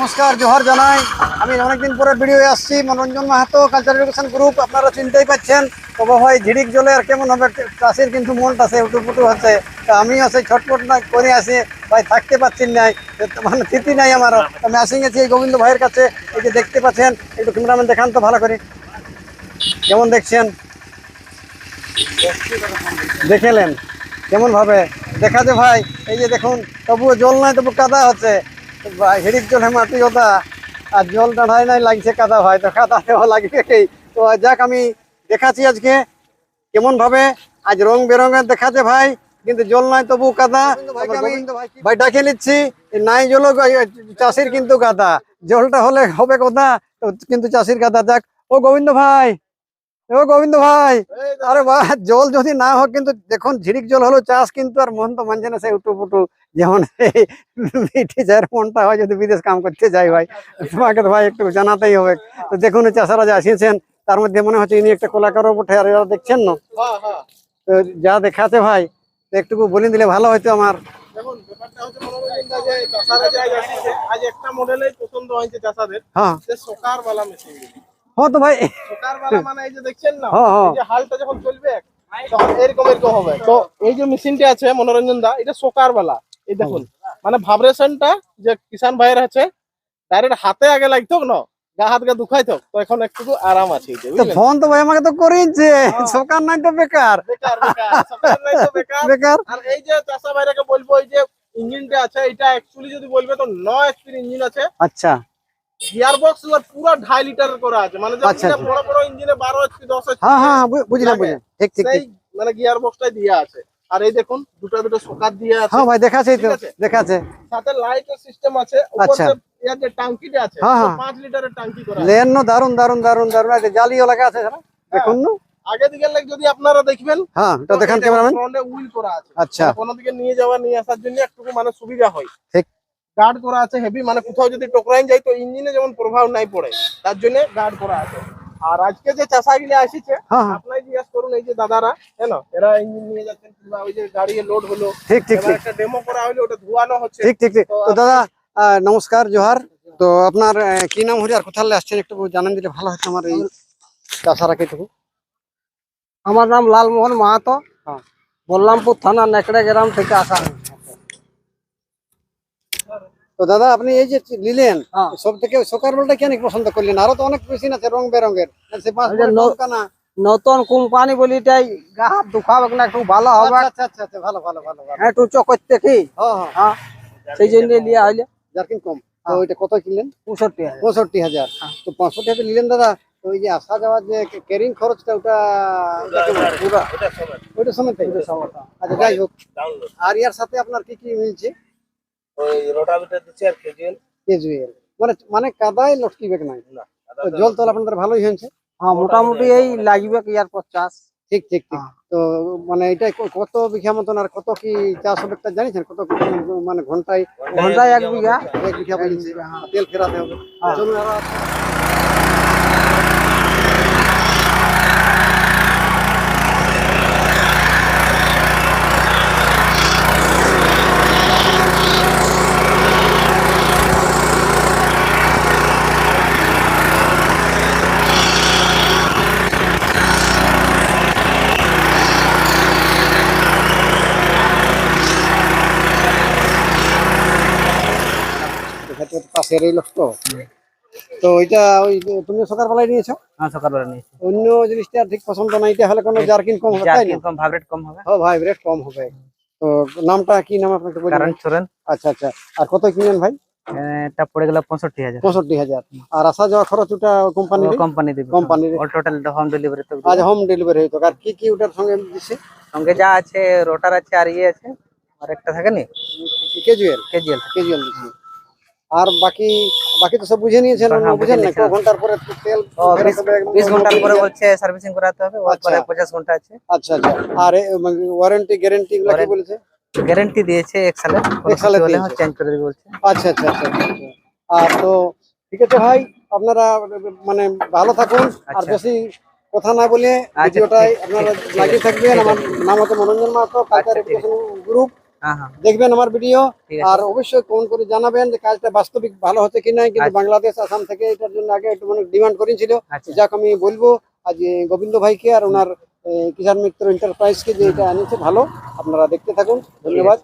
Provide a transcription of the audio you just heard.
নমস্কার, জোহার জানাই। আমি অনেকদিন পরে ভিডিও আসছি, Manoranjan Mahato culture education group আপনারা চিনতেই পাচ্ছেন, তবে ভাই ঝিড়িক জলে আর কেমন হবে, চাষির কিন্তু মনটা সে উটুপুটু হচ্ছে তা আমিও সেই ছটপট না করে আসি, ভাই থাকতে পারছি নাই মানে স্থিতি নাই আমার। আমি আসি গেছি এই গোবিন্দ ভাইয়ের কাছে, এই যে দেখতে পাচ্ছেন, একটু ক্যামেরাম্যান দেখান তো ভালো করে। কেমন দেখছেন? দেখেলেন কেমন ভাবে? দেখা যে ভাই, এই যে দেখুন, তবুও জল নাই, তবু কাদা হচ্ছে। হিড়িক জলে মাটি ওটা আর জল দাঁড়ায় নাই লাগছে কাদা ভাই তো কাদা দেওয়া লাগবে কি তো যাক আমি দেখাচ্ছি আজকে কেমন ভাবে আজ রং বেরঙের দেখাচ্ছে ভাই কিন্তু জল নাই তবু কাদা। ভাই ডাকে নিচ্ছি নাই জল চাষির কিন্তু কাদা। জলটা হলে হবে কথা তো কিন্তু চাষির কাদা। যাক ও গোবিন্দ ভাই ও গোবিন্দ ভাই আরে বাহ জল যদি না হোক কিন্তু দেখুন ঝিরিক জল হলো চাষ কিন্তু আর মন তো মানছে না সে উটু পুটু যেমন মিঠি যায় মনটা হয় যদি বিদেশ কাম করতে যাই ভাই। তোমাকে ভাই একটু জানাতেই হবে। তো দেখুন চাষারা যে আসিয়েছেন তার মধ্যে মনে হচ্ছে ইনি একটা কলাকারও বটে আর এরা দেখছেন না? তো যা দেখাচ্ছে ভাই একটুকু বলে দিলে ভালো হয়তো আমার। দেখুন ব্যাপারটা হচ্ছে মনোরঞ্জন যে চাষারা যে আজ আসছে আজ একটা মডেলেই পছন্দ হয়েছে চাষাদের। হ্যাঁ। সোকার বালা মেশিন হ্যাঁ তো ভাই। মানে এই যে দেখছেন না হ্যাঁ, হ্যাঁ। এই যে হালটা যখন চলবে তখন এরকম এরকম হবে। তো এই যে মেশিনটা আছে মনোরঞ্জন দা এটা সোকার বালা এই দেখুন মানে ভাইব্রেশনটা যে কিষান ভাইয়ের আছে ডাইরেক্ট হাতে আগে লাগতো না? গা হাত গা দুখাইতো তো এখন একটু আরাম আছে ফোন তো ভাই আমাকে তো করেইছে সরকার নাই তো বেকার। বেকার বেকার বেকার। আর এই যে চাষা ভাইরাকে বলব এই যে ইঞ্জিনটা আছে এটা অ্যাকচুয়ালি যদি বলবে তো ন এইচপির ইঞ্জিন আছে। আচ্ছা। গিয়ার বক্স পুরো ঢাই লিটার করা আছে। মানে যেমন আচ্ছা, যেটা আচ্ছা। বড় বড় ইঞ্জিনে বারো এইচপি দশ এইচপি হ্যাঁ হ্যাঁ হ্যাঁ, বুঝলাম বুঝলাম। ঠিক ঠিক ঠিক। মানে গিয়ার বক্সটাই দিয়ে আছে। আর এই দেখুন দুটো দুটো সোকার দিয়ে আছে। হ্যাঁ ভাই দেখাছেই তো দেখাছে সাথে লাইটের সিস্টেম আছে। উপর আচ্ছা। যে ইয়ার আছে হ্যাঁ, হ্যাঁ। পাঁচ লিটারের টাঙ্কি করা লেন নো দারুণ দারুণ দারুণ দারুণ আছে জালিও লাগা আছে যারা দেখুন না। আগে দিকে লাগ যদি আপনারা দেখবেন হ্যাঁ এটা দেখান ক্যামেরাম্যান। ফ্রন্টে উইল করা আছে। আচ্ছা। কোনো দিকে নিয়ে যাওয়া নিয়ে আসার জন্য একটু মানে সুবিধা হয়। ঠিক। গার্ড করা আছে হেভি মানে কোথাও যদি টকরাইন যায় তো ইঞ্জিনে যেমন প্রভাব নাই পড়ে তার জন্য গার্ড করা আছে। আর আজকে যে চাষাগুলি আসিছে হ্যাঁ হ্যাঁ। আপনাই জিজ্ঞেস করুন এই যে দাদারা কেন এরা ইঞ্জিন নিয়ে যাচ্ছেন কিংবা ওই যে গাড়ি লোড হলো ঠিক ঠিক ঠিক। একটা ডেমো করা হলো ওটা ধোয়ানো হচ্ছে। ঠিক ঠিক ঠিক। তো দাদা আহ, নমস্কার জোহার। তো আপনার কি নাম হরি আর কোথা কোথায় আসছেন একটু জানান দিলে ভালো হতো আমার এই চাষারা কেটুকু আমার নাম লালমোহন মাহাতো। হ্যাঁ। বল্লামপুর থানা নেকড়ে গ্রাম থেকে আসা তো দাদা আপনি এই যে নিলেন হ্যাঁ। সব থেকে সকার বেলাটা কেন পছন্দ করলেন? আরও তো অনেক মেশিন আছে রং বেরঙের নৌকা নতুন কোম্পানি বলিটাই গা হাত দুখাবে না একটু ভালো হবে আচ্ছা আচ্ছা আচ্ছা ভালো ভালো ভালো ভালো। একটু চোখ করতে কি? হ্যাঁ হ্যাঁ। হ্যাঁ সেই জন্য লিয়া হইলে। জার্কিন কম। তো হ্যাঁ। ওইটা কত কিনলেন? পঁয়ষট্টি পঁয়ষট্টি হাজার। হ্যাঁ। তো পঁয়ষট্টি হাজার নিলেন দাদা তো ওই যে আসা যাওয়ার যে ক্যারিং খরচটা ওটা ওটা ওইটা সময় আচ্ছা যাই হোক। আর ইয়ার সাথে আপনার কি কি মিলছে? ওই রোটাভেটার দিচ্ছে আর কেজিএল কেজুয়েল মানে মানে কাদায় লটকিবে নাই তো জল তল আপনাদের ভালোই হয়েছে। হ্যাঁ মোটামুটি এই লাগবে কি আর পঞ্চাশ ঠিক ঠিক ঠিক। হ্যাঁ। তো মানে এটা কত বিঘা মতন আর কত কি চাষ হবে একটা জানিছেন? কত কি মানে ঘন্টায় ঘন্টায় এক বিঘা এক বিঘা তেল ফেরাতে হবে। হ্যাঁ। চলুন পাশের এই লোক তো। তো ওইটা ওই তুমি সকালবেলায় নিয়েছো? হ্যাঁ সকালবেলা নিয়েছি। অন্য জিনিসটা ঠিক পছন্দ নাই তাহলে কোনো জার্কিন কম হবে তাই না? কম ভাবরেট কম হবে। ও ভাই রেট কম হবে। তো নামটা কি নাম আপনাকে বলি কারণ চোরেন। আচ্ছা আচ্ছা। আর কত কিনেন ভাই? এটা পড়ে গেল পঁয়ষট্টি হাজার। পঁয়ষট্টি হাজার। আর আসা যাওয়া খরচ ওটা কোম্পানি কোম্পানি দেবে। কোম্পানির অল টোটাল হোম ডেলিভারি তো আজ হোম ডেলিভারি হইতো। আর কি কি ওটার সঙ্গে দিচ্ছে সঙ্গে যা আছে রোটার আছে আর ইয়ে আছে আর একটা থাকে নি? কেজুয়েল। কেজিএল কেজুয়েল দিচ্ছে আর বাকি বাকি তো সব বুঝে নিয়েছেন হ্যাঁ, বুঝেন না ঘণ্টার পরে তেল ও ফেরাতে হবে, একদম বিশ ঘণ্টার পরে বলছে সার্ভিসিং করাতে হবে ওর পরে আচ্ছা। ঘণ্টা আছে। আচ্ছা আচ্ছা। আর ওয়ারেন্টি গ্যারেন্টি গুলো কি বলেছে? গ্যারান্টি দিয়েছে এক কোনো এক সালের কিছু চেঞ্জ করে দেবে বলছে। আচ্ছা আচ্ছা আচ্ছা আচ্ছা, আচ্ছা। আর তো ঠিক আছে ভাই আপনারা মানে ভালো থাকুন আর। বেশি কথা না বলে ভিডিওটাই আপনারা লাগিয়ে থাকবেন। আমার নাম হচ্ছে মনোরঞ্জন মাহাতো গ্রুপ দেখবেন আমার ভিডিও আর অবশ্যই কমেন্ট করে জানাবেন যে কাজটা বাস্তবিক ভালো হচ্ছে কিনা কিন্তু আচ্ছা। বাংলাদেশ আসাম থেকে এটার জন্য আগে একটু মানে ডিমান্ড করেছিল। আচ্ছা। যাক আমি বলব আজ গোবিন্দ ভাইকে আর ওনার কিষাণ মিত্র এন্টারপ্রাইজকে যে এটা আনিয়েছে ভালো আপনারা দেখতে থাকুন। ধন্যবাদ।